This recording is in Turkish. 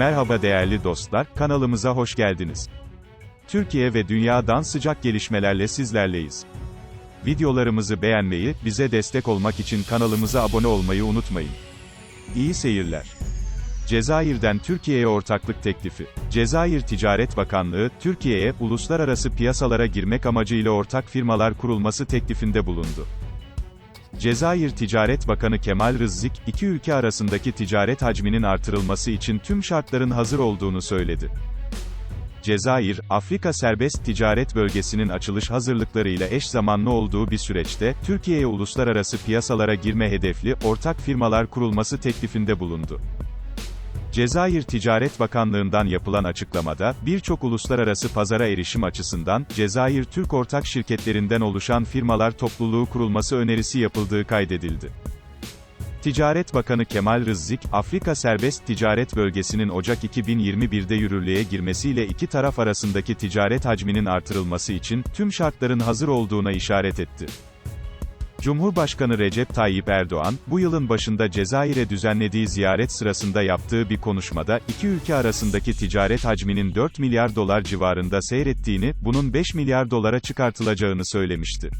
Merhaba değerli dostlar, kanalımıza hoş geldiniz. Türkiye ve dünyadan sıcak gelişmelerle sizlerleyiz. Videolarımızı beğenmeyi, bize destek olmak için kanalımıza abone olmayı unutmayın. İyi seyirler. Cezayir'den Türkiye'ye ortaklık teklifi. Cezayir Ticaret Bakanlığı, Türkiye'ye uluslararası piyasalara girmek amacıyla ortak firmalar kurulması teklifinde bulundu. Cezayir Ticaret Bakanı Kemal Rızzik, iki ülke arasındaki ticaret hacminin artırılması için tüm şartların hazır olduğunu söyledi. Cezayir, Afrika Serbest Ticaret Bölgesi'nin açılış hazırlıklarıyla eş zamanlı olduğu bir süreçte, Türkiye'ye uluslararası piyasalara girme hedefli, ortak firmalar kurulması teklifinde bulundu. Cezayir Ticaret Bakanlığı'ndan yapılan açıklamada, birçok uluslararası pazara erişim açısından, Cezayir Türk ortak şirketlerinden oluşan firmalar topluluğu kurulması önerisi yapıldığı kaydedildi. Ticaret Bakanı Kemal Rızzik, Afrika Serbest Ticaret Bölgesi'nin Ocak 2021'de yürürlüğe girmesiyle iki taraf arasındaki ticaret hacminin artırılması için, tüm şartların hazır olduğuna işaret etti. Cumhurbaşkanı Recep Tayyip Erdoğan, bu yılın başında Cezayir'e düzenlediği ziyaret sırasında yaptığı bir konuşmada, iki ülke arasındaki ticaret hacminin 4 milyar dolar civarında seyrettiğini, bunun 5 milyar dolara çıkartılacağını söylemişti.